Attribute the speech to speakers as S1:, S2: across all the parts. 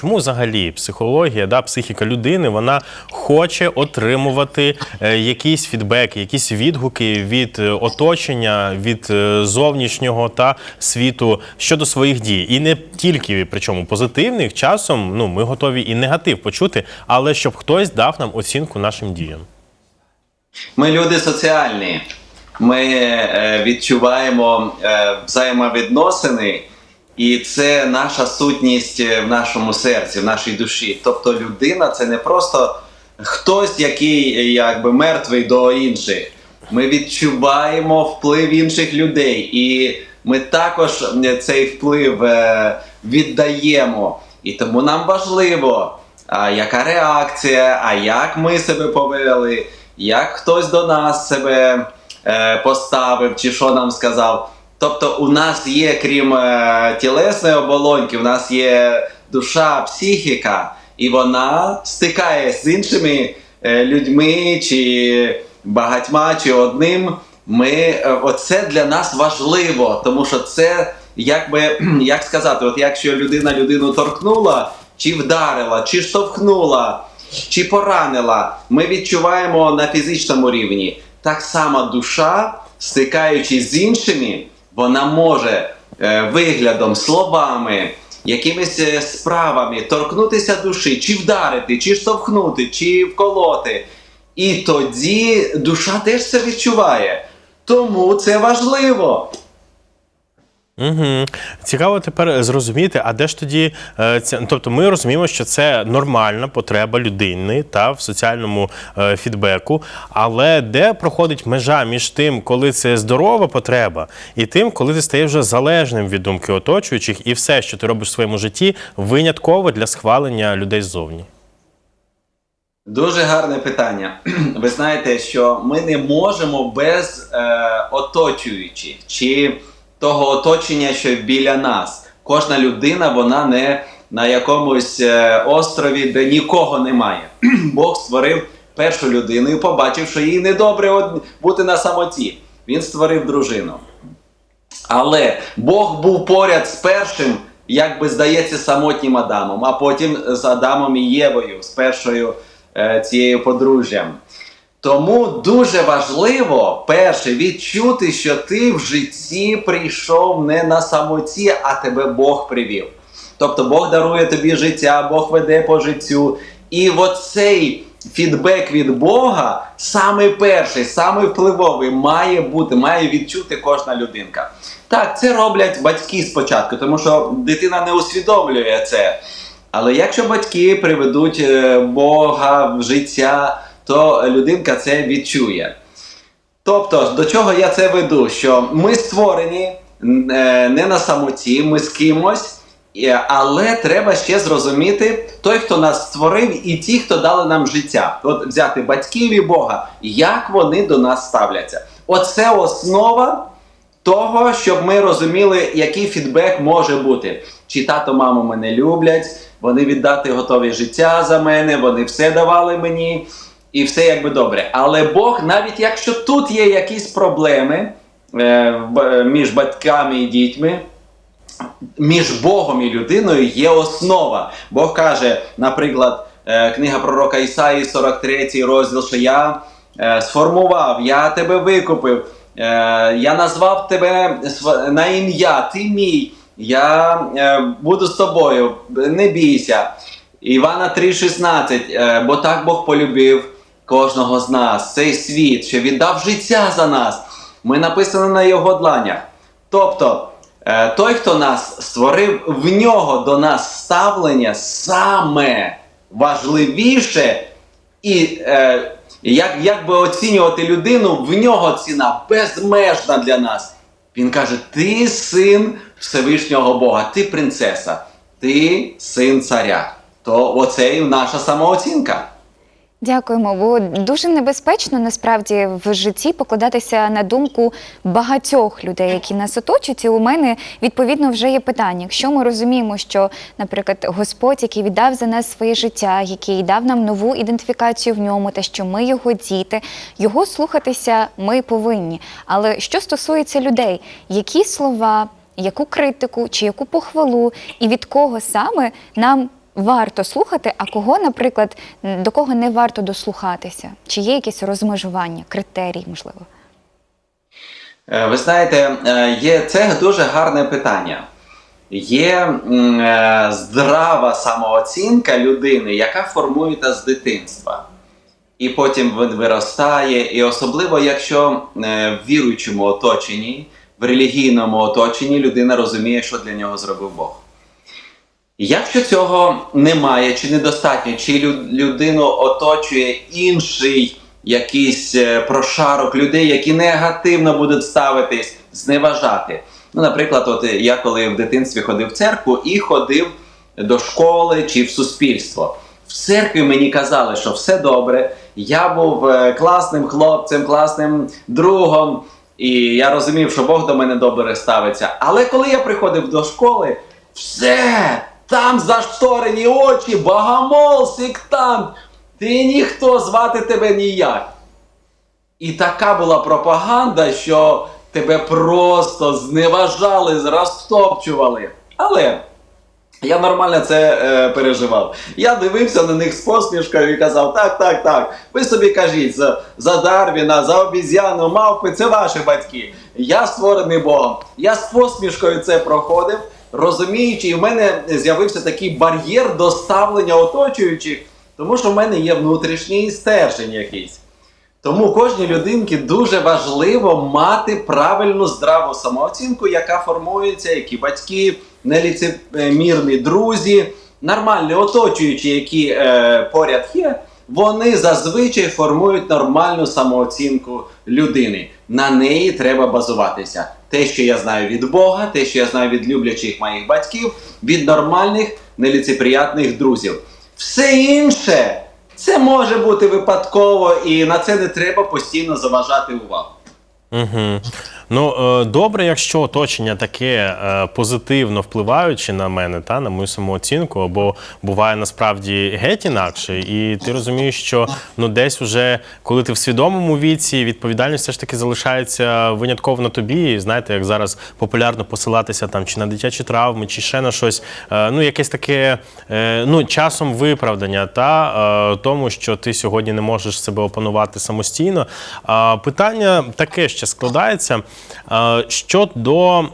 S1: Чому взагалі психологія, да, психіка людини вона хоче отримувати е, якісь фідбеки, якісь відгуки від е, оточення, від е, зовнішнього та світу щодо своїх дій, і не тільки причому позитивних часом. Ну ми готові і негатив почути, але щоб хтось дав нам оцінку нашим діям.
S2: Ми люди соціальні. Ми відчуваємо взаємовідносини, і це наша сутність е, в нашому серці, в нашій душі. Тобто людина це не просто хтось, який е, якби мертвий до інших. Ми відчуваємо вплив інших людей, і ми також цей вплив е, віддаємо. І тому нам важливо, а яка реакція, а як ми себе повели, як хтось до нас себе поставив, чи що нам сказав. Тобто, у нас є, крім е, тілесної оболоньки, у нас є душа, психіка, і вона стикає з іншими е, людьми, чи багатьма, чи одним. Ми, е, оце для нас важливо, тому що це, якби, як сказати, от якщо людина людину торкнула, чи вдарила, чи штовхнула, чи поранила, ми відчуваємо на фізичному рівні. Так само душа, стикаючись з іншими, вона може е, виглядом, словами, якимись е, справами торкнутися душі, чи вдарити, чи штовхнути, чи вколоти. І тоді душа теж це відчуває. Тому це важливо.
S1: Угу. Цікаво тепер зрозуміти, а де ж тоді е, ця, тобто ми розуміємо, що це нормальна потреба людини та в соціальному е, фідбеку, але де проходить межа між тим, коли це здорова потреба, і тим, коли ти стаєш вже залежним від думки оточуючих, і все, що ти робиш в своєму житті, винятково для схвалення людей ззовні.
S2: Дуже гарне питання. Ви знаєте, що ми не можемо без е, оточуючих чи того оточення, що біля нас. Кожна людина, вона не на якомусь е, острові, де нікого немає. Бог створив першу людину і побачив, що їй недобре бути на самоті. Він створив дружину. Але Бог був поряд з першим, як би здається, самотнім Адамом, а потім з Адамом і Євою, з першою е, цією подружжям. Тому дуже важливо перше відчути, що ти в житті прийшов не на самоті, а тебе Бог привів. Тобто Бог дарує тобі життя, Бог веде по життю. І оцей фідбек від Бога, самий перший, самий впливовий, має бути, має відчути кожна людинка. Так, це роблять батьки спочатку, тому що дитина не усвідомлює це. Але якщо батьки приведуть е, Бога в життя, то людинка це відчує. Тобто, до чого я це веду? Що ми створені е, не на самоті, ми з кимось, але треба ще зрозуміти той, хто нас створив, і ті, хто дали нам життя. От взяти батьків і Бога, як вони до нас ставляться. Оце основа того, щоб ми розуміли, який фідбек може бути. Чи тато, мамо мене люблять, вони віддати готові життя за мене, вони все давали мені, і все якби добре. Але Бог, навіть якщо тут є якісь проблеми е, між батьками і дітьми, між Богом і людиною є основа. Бог каже, наприклад, е, книга пророка Ісаї, 43 розділ, що я е, сформував, я тебе викупив, е, я назвав тебе на ім'я, ти мій, я буду з тобою, не бійся. Івана 3,16, е, бо так Бог полюбив кожного з нас, цей світ, що віддав життя за нас. Ми написані на його дланях. Тобто, е, той, хто нас створив, в нього до нас ставлення саме важливіше, і е, як, як би оцінювати людину, в нього ціна безмежна для нас. Він каже: Ти син Всевишнього Бога, ти принцеса, ти син царя. То оце і наша самооцінка.
S3: Дякуємо, бо дуже небезпечно насправді в житті покладатися на думку багатьох людей, які нас оточують. І у мене відповідно вже є питання. Якщо ми розуміємо, що, наприклад, Господь, який віддав за нас своє життя, який дав нам нову ідентифікацію в ньому, те, що ми його діти, його слухатися ми повинні. Але що стосується людей, які слова, яку критику чи яку похвалу, і від кого саме нам варто слухати, а кого, наприклад, до кого не варто дослухатися? Чи є якесь розмежування, критерії, можливо?
S2: Е, Ви знаєте, е, є це дуже гарне питання. Є е, здрава самооцінка людини, яка формується з дитинства. І потім він виростає, і особливо, якщо в віруючому оточенні, в релігійному оточенні людина розуміє, що для нього зробив Бог. Якщо цього немає чи недостатньо, чи лю- людину оточує інший якийсь е, прошарок людей, які негативно будуть ставитись, зневажати. Ну, наприклад, от я коли в дитинстві ходив в церкву і ходив до школи чи в суспільство. В церкві мені казали, що все добре. Я був е, класним хлопцем, класним другом, і я розумів, що Бог до мене добре ставиться. Але коли я приходив до школи, все, там зашторені очі, багамол, сектант. Ти ніхто звати тебе ніяк. І така була пропаганда, що тебе просто зневажали, розтопчували. Але я нормально це е, переживав. Я дивився на них з посмішкою і казав: так, так, так. Ви собі кажіть за, за Дарвіна, за обіз'яну, мавпи, це ваші батьки. Я створений Богом. Я з посмішкою це проходив, розуміючи, і в мене з'явився такий бар'єр до ставлення оточуючих, тому що в мене є внутрішній стержень якийсь. Тому кожній людинці дуже важливо мати правильну здраву самооцінку, яка формується, які батьки, неліцемірні друзі, нормальні оточуючі, які е, поряд є, вони зазвичай формують нормальну самооцінку людини. На неї треба базуватися. Те, що я знаю від Бога, те, що я знаю від люблячих моїх батьків, від нормальних, неліцеприятних друзів. Все інше це може бути випадково, і на це не треба постійно заважати увагу.
S1: Угу. Ну, е, добре, якщо оточення таке е, позитивно впливаючи на мене, та, на мою самооцінку, або буває насправді геть інакше, і ти розумієш, що ну, десь уже, коли ти в свідомому віці, відповідальність все ж таки залишається винятково на тобі. І знаєте, як зараз популярно посилатися там чи на дитячі травми, чи ще на щось. Е, ну, якесь таке ну, часом виправдання та тому, що ти сьогодні не можеш себе опанувати самостійно. А питання таке ще складається. Е, Щодо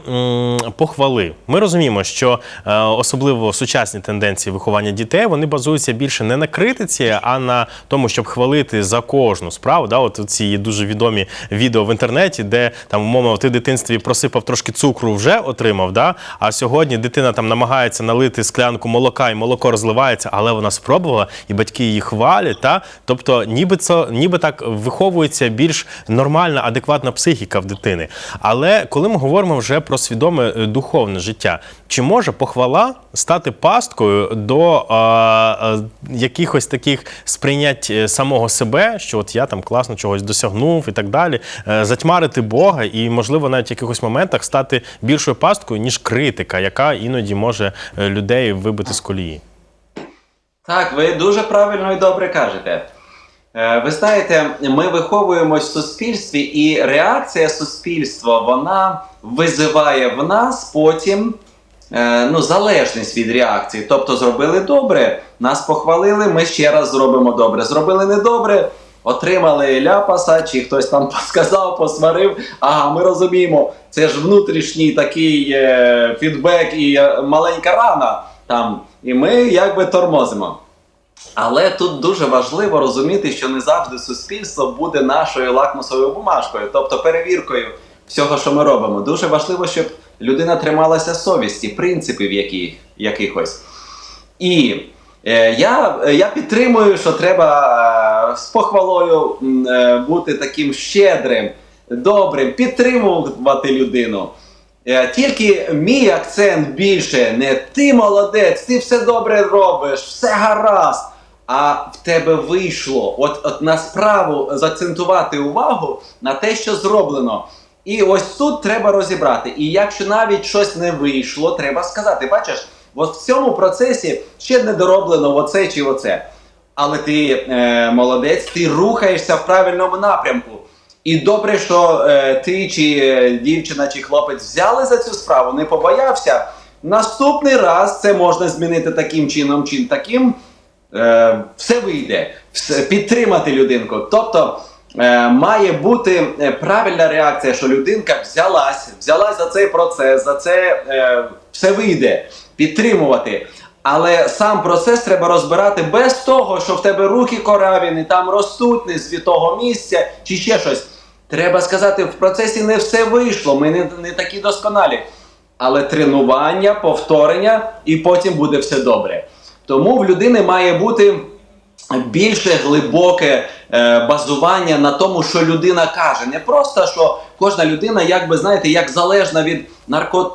S1: похвали, ми розуміємо, що е, особливо сучасні тенденції виховання дітей вони базуються більше не на критиці, а на тому, щоб хвалити за кожну справу. Да? От ці є дуже відомі відео в інтернеті, де там умовно ти в дитинстві просипав трошки цукру, вже отримав. Да? А сьогодні дитина там намагається налити склянку молока, і молоко розливається, але вона спробувала, і батьки її хвалять. Та? Тобто, ніби це ніби так виховується більш нормальна, адекватна психіка в дитини. Але коли ми говоримо вже про свідоме е, духовне життя, чи може похвала стати пасткою до е, якихось таких сприйнять е, самого себе, що от я там класно чогось досягнув і так далі, е, затьмарити Бога і, можливо, навіть в якихось моментах стати більшою пасткою, ніж критика, яка іноді може е, людей вибити з колії?
S2: Так, ви дуже правильно і добре кажете. Е, Ви знаєте, ми виховуємось в суспільстві, і реакція суспільства вона визиває в нас потім е, ну, залежність від реакції. Тобто, зробили добре, нас похвалили, ми ще раз зробимо добре. Зробили недобре, отримали ляпаса, чи хтось там сказав, посварив. Ага, ми розуміємо, це ж внутрішній такий е, фідбек і маленька рана там. І ми якби тормозимо. Але тут дуже важливо розуміти, що не завжди суспільство буде нашою лакмусовою бумажкою, тобто перевіркою всього, що ми робимо. Дуже важливо, щоб людина трималася совісті, принципів яких, якихось. І е, я, я підтримую, що треба е, з похвалою е, бути таким щедрим, добрим, підтримувати людину. Е, Тільки мій акцент більше не ти молодець, ти все добре робиш, все гаразд. А в тебе вийшло от, от на справу заакцентувати увагу на те, що зроблено. І ось тут треба розібрати. І якщо навіть щось не вийшло, треба сказати: бачиш, от в цьому процесі ще не дороблено оце чи оце. Але ти е, молодець, ти рухаєшся в правильному напрямку. І добре, що е, ти чи е, дівчина, чи хлопець взяли за цю справу, не побоявся Наступний раз це можна змінити таким чином, чи таким. Е, все вийде, підтримати людинку. Тобто е, має бути е, правильна реакція, що людинка взялась, взялась за цей процес, за це все вийде, підтримувати. Але сам процес треба розбирати без того, що в тебе руки кораві, там ростуть, не з того місця чи ще щось. Треба сказати, в процесі не все вийшло, ми не, не такі досконалі. Але тренування, повторення, і потім буде все добре. Тому в людини має бути більше глибоке е, базування на тому, що людина каже. Не просто що кожна людина, якби знаєте, як залежна від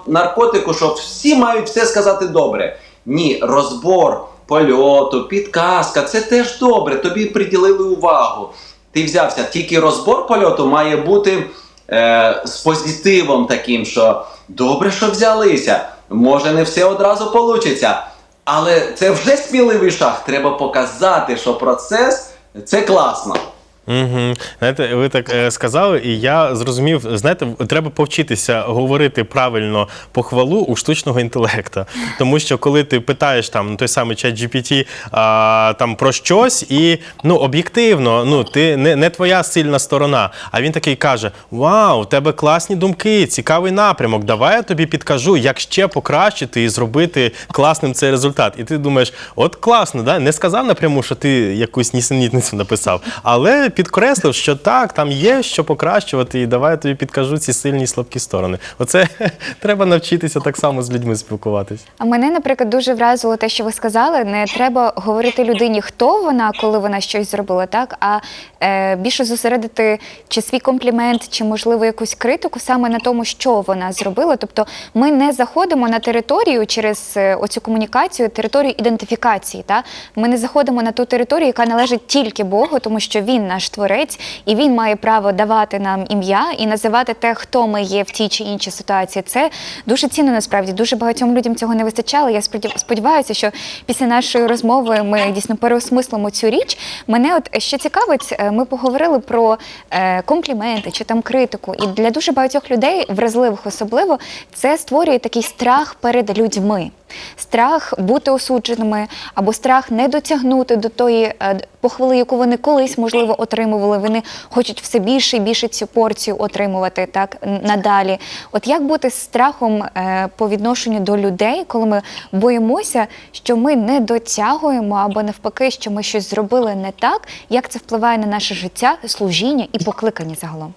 S2: наркотику, що всі мають все сказати добре. Ні, розбор польоту, підказка це теж добре. Тобі приділили увагу. Ти взявся. Тільки розбор польоту має бути е, з позитивом таким, що добре, що взялися. Може, не все одразу получиться. Але це вже сміливий шаг. Треба показати, що процес це класно.
S1: Угу. Знаєте, ви так е, сказали, і я зрозумів, знаєте, треба повчитися говорити правильно похвалу у штучного інтелекту. Тому що коли ти питаєш там ну, той самий чат GPT а, там про щось, і ну об'єктивно, ну ти не, не твоя сильна сторона. А він такий каже: Вау, у тебе класні думки, цікавий напрямок. Давай я тобі підкажу, як ще покращити і зробити класним цей результат. І ти думаєш, от класно, да? не сказав напряму, що ти якусь нісенітницю написав, але підкреслив, що так, там є що покращувати, і давай я тобі підкажу ці сильні і слабкі сторони. Оце треба навчитися так само з людьми спілкуватись.
S3: А мене, наприклад, дуже вразило те, що ви сказали. Не треба говорити людині, хто вона, коли вона щось зробила, так а е, більше зосередити чи свій комплімент, чи можливо якусь критику саме на тому, що вона зробила. Тобто, ми не заходимо на територію через е, оцю комунікацію, територію ідентифікації. Та ми не заходимо на ту територію, яка належить тільки Богу, тому що він наш творець, і він має право давати нам ім'я і називати те, хто ми є в тій чи іншій ситуації. Це дуже цінно насправді. Дуже багатьом людям цього не вистачало. Я сподів- сподіваюся, що після нашої розмови ми дійсно переосмислимо цю річ. Мене от ще цікавить, е, ми поговорили про е, компліменти чи там критику. І для дуже багатьох людей, вразливих особливо, це створює такий страх перед людьми. Страх бути осудженими або страх не дотягнути до тої е, похвали, яку вони колись можливо отримували. Вони хочуть все більше і більше цю порцію отримувати так надалі. От як бути з страхом е, по відношенню до людей, коли ми боїмося, що ми не дотягуємо або навпаки, що ми щось зробили не так, як це впливає на наше життя, служіння і покликання загалом?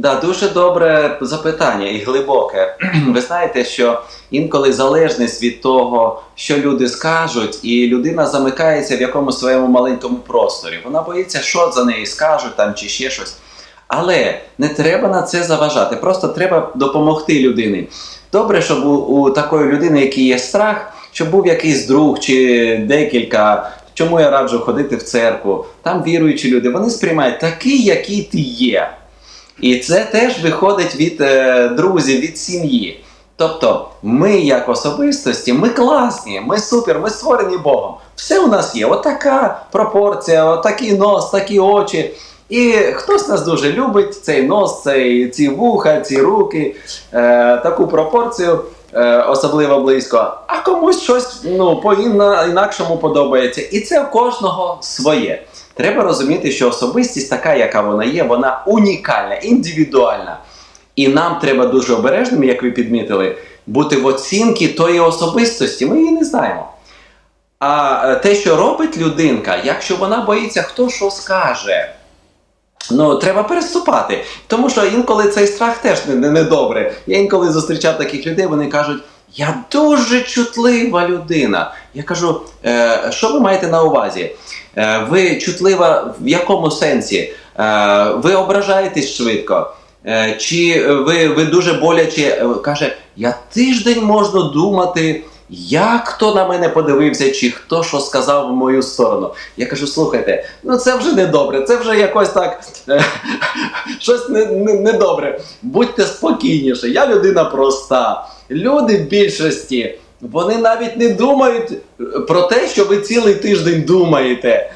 S2: Да, дуже добре запитання і глибоке. Ви знаєте, що інколи залежність від того, що люди скажуть, і людина замикається в якомусь своєму маленькому просторі. Вона боїться, що за неї скажуть там чи ще щось. Але не треба на це заважати. Просто треба допомогти людині. Добре, щоб у, у такої людини, який є страх, щоб був якийсь друг чи декілька. Чому я раджу ходити в церкву? Там віруючі люди, вони сприймають такий, який ти є. І це теж виходить від е, друзів, від сім'ї. Тобто, ми, як особистості, ми класні, ми супер, ми створені Богом. Все у нас є. Отака пропорція, отакий нос, такі очі. І хтось нас дуже любить, цей нос, цей, ці вуха, ці руки, е, таку пропорцію, е, особливо близько. А комусь щось ну, по інакшому подобається. І це у кожного своє. Треба розуміти, що особистість така, яка вона є, вона унікальна, індивідуальна. І нам треба дуже обережними, як ви підмітили, бути в оцінці тої особистості. Ми її не знаємо. А е, те, що робить людинка, якщо вона боїться, хто що скаже. Ну, треба переступати. Тому що інколи цей страх теж не, не, не. Я інколи зустрічав таких людей, вони кажуть, я дуже чутлива людина. Я кажу, е, що ви маєте на увазі? Е, ви чутлива в якому сенсі? Е, ви ображаєтесь швидко? Е, чи ви, ви дуже боляче е, каже, я тиждень можу думати, як хто на мене подивився, чи хто що сказав в мою сторону. Я кажу, слухайте, ну це вже не добре, це вже якось так е, щось не, не, не. Будьте спокійніші, я людина проста. Люди в більшості вони навіть не думають про те, що ви цілий тиждень думаєте.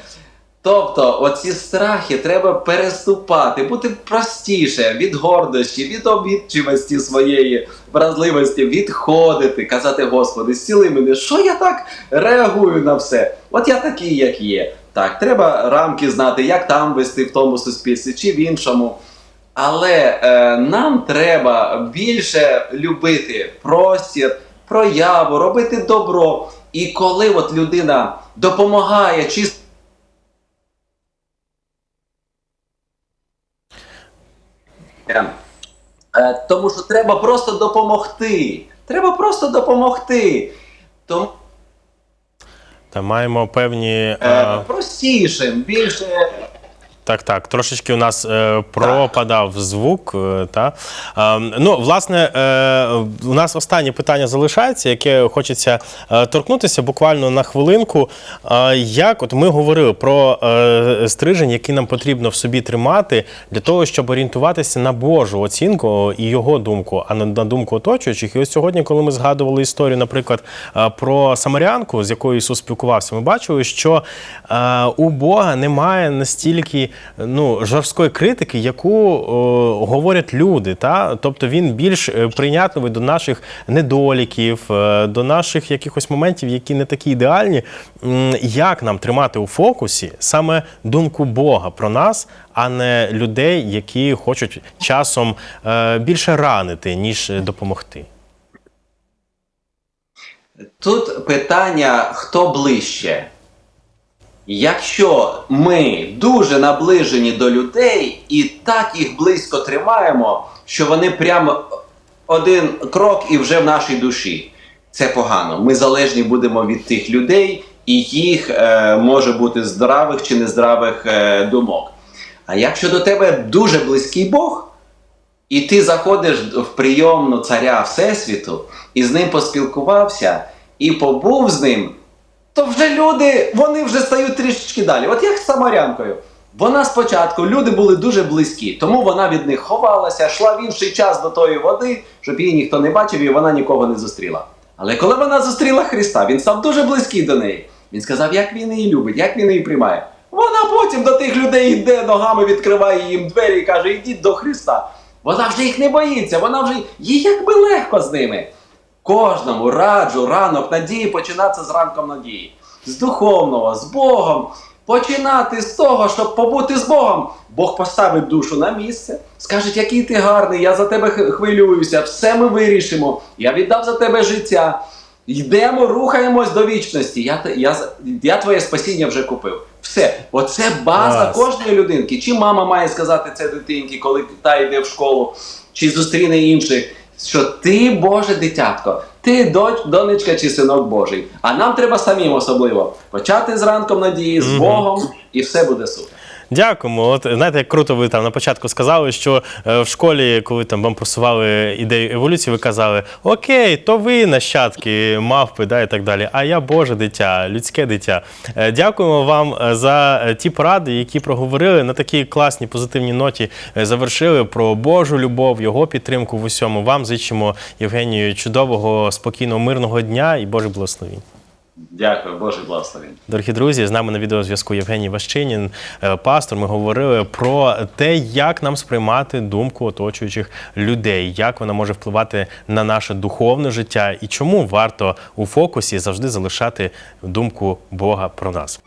S2: Тобто, оці страхи треба переступати, бути простіше від гордощі, від обідчивості своєї вразливості, відходити, казати, Господи, зціли мене, що я так реагую на все? От я такий, як є. Так, треба рамки знати, як там вести в тому суспільстві чи в іншому. Але е, нам треба більше любити простір, прояву, робити добро. І коли от людина допомагає чи Е, Тому що треба просто допомогти. Треба просто допомогти. Тому
S1: Та маємо певні.
S2: е,
S1: е,
S2: простішим, більше
S1: Так, так, трошечки у нас е, пропадав звук. Е, та. Е, ну, власне, е, у нас останнє питання залишається, яке хочеться е, торкнутися буквально на хвилинку. Е, як от ми говорили про е, стрижень, який нам потрібно в собі тримати для того, щоб орієнтуватися на Божу оцінку і його думку, а не на думку оточуючих. І ось сьогодні, коли ми згадували історію, наприклад, е, про самарянку, з якою Ісус спілкувався, ми бачили, що е, у Бога немає настільки ну, жорсткої критики, яку е, говорять люди. Та? Тобто він більш е, прийнятливий до наших недоліків, е, до наших якихось моментів, які не такі ідеальні. Як нам тримати у фокусі саме думку Бога про нас, а не людей, які хочуть часом більше ранити, ніж допомогти?
S2: Тут питання, хто ближче. Якщо ми дуже наближені до людей і так їх близько тримаємо, що вони прямо один крок і вже в нашій душі, це погано. Ми залежні будемо від тих людей і їх е, може бути здравих чи нездравих е, думок. А якщо до тебе дуже близький Бог, і ти заходиш в прийомну царя Всесвіту, і з ним поспілкувався, і побув з ним, то вже люди вони вже стають трішечки далі. От як з Самарянкою. Вона спочатку, люди були дуже близькі, тому вона від них ховалася, йшла в інший час до тої води, щоб її ніхто не бачив і вона нікого не зустріла. Але коли вона зустріла Христа, він став дуже близький до неї. Він сказав, як він її любить, як він її приймає. Вона потім до тих людей йде ногами, відкриває їм двері і каже: Йдіть до Христа. Вона вже їх не боїться, вона вже їй якби легко з ними. Кожному раджу ранок надії починати з ранком надії. З духовного, з Богом. Починати з того, щоб побути з Богом. Бог поставить душу на місце, скаже, який ти гарний, я за тебе хвилююся, все ми вирішимо. Я віддав за тебе життя. Йдемо, рухаємось до вічності. Я, я, я твоє спасіння вже купив. Все, оце база
S1: Клас.
S2: кожної людинки. Чи мама має сказати це дитинці, коли та йде в школу, чи зустріне інших, що ти Боже дитятко, ти доч, донечка чи синок Божий. А нам треба самим особливо почати з ранком надії, з Богом, і все буде супер.
S1: Дякуємо. От знаєте, як круто ви там на початку сказали, що е, в школі, коли там вам просували ідею еволюції, ви казали: Окей, то ви нащадки, мавпи, да, і так далі. А я Боже дитя, людське дитя. Е, Дякуємо вам е, за ті поради, які проговорили на такій класній позитивній ноті. Завершили про Божу любов, його підтримку в усьому. Вам зичимо, Євгенію, чудового, спокійного, мирного дня і Божих благословінь.
S2: Дякую, Боже благословення.
S1: Дорогі друзі, з нами на відеозв'язку Євгеній Ващинін, е, пастор. Ми говорили про те, як нам сприймати думку оточуючих людей, як вона може впливати на наше духовне життя і чому варто у фокусі завжди залишати думку Бога про нас.